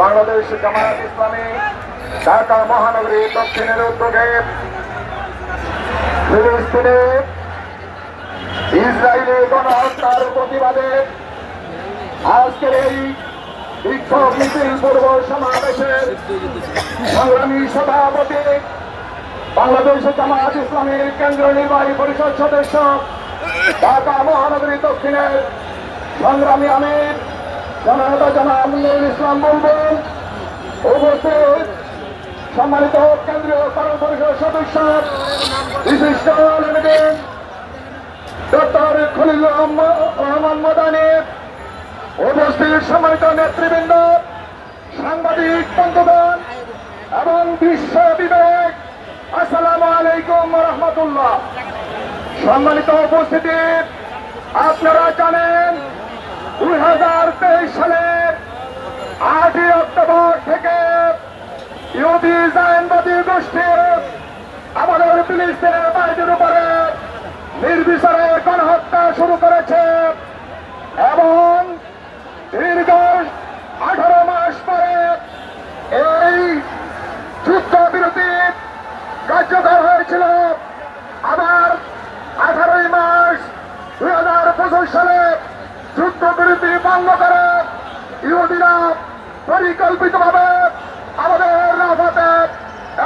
বাংলাদেশ জামায়াত ইসলামী ঢাকা মহানগরী দক্ষিণের উদ্যোগে ফিলিস্তিনে ইসরায়েলের গণহত্যার প্রতিবাদে আজকের এই বিক্ষোভ মিছিল পূর্ব সমাবেশের সংগ্রামী সভাপতি বাংলাদেশ জামায়াত ইসলামীর কেন্দ্রীয় নির্বাহী পরিষদ সদস্য, ঢাকা মহানগরী দক্ষিণের সংগ্রামী আমির, জননেতা জনাব ইসলাম বুলবুল উপস্থিত। সম্মানিত কেন্দ্রীয় কর্ম পরিষদ সদস্য, বিশিষ্ট ডক্টর খলিল রহমান মদানি উপস্থিত। সম্মানিত নেতৃবৃন্দ, সাংবাদিক বন্ধুগণ এবং বিশ্ব বিবেক আসসালামু আলাইকুম রহমতুল্লাহ। সম্মানিত উপস্থিতি, আপনারা জানেন দুই হাজার তেইশ সালের আটই অক্টোবর থেকে ইহুদি জায়নবাদী গোষ্ঠী আমাদের ফিলিস্তিনের বাইরের উপরে নির্বিচারে গণহত্যা শুরু করেছে। হয়েছিল আবার আঠারোই মাস দুই হাজার পঁচিশ সালে যুদ্ধ বিরতি ভঙ্গ করে ইহুদিরা পরিকল্পিতভাবে আমাদের রাফাতে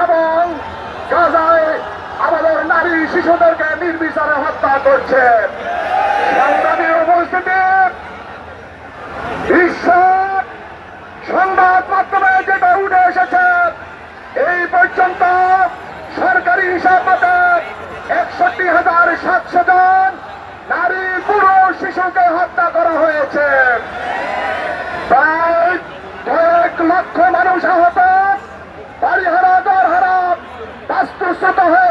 এবং গাজায় আমাদের নারী শিশুদেরকে নির্বিচারে হত্যা করছে। উপস্থিতি, বিশ্ব সংবাদ মাধ্যমে যেটা উঠে এসেছে, এই পর্যন্ত হিসাব মতে একষট্টি হাজার সাতশো জন নারী পুরো শিশুকে হত্যা করা হয়েছে। প্রায় লক্ষ মানুষ আহত। পরিহারা দরহারা বাস্তুচ্যুত হয়ে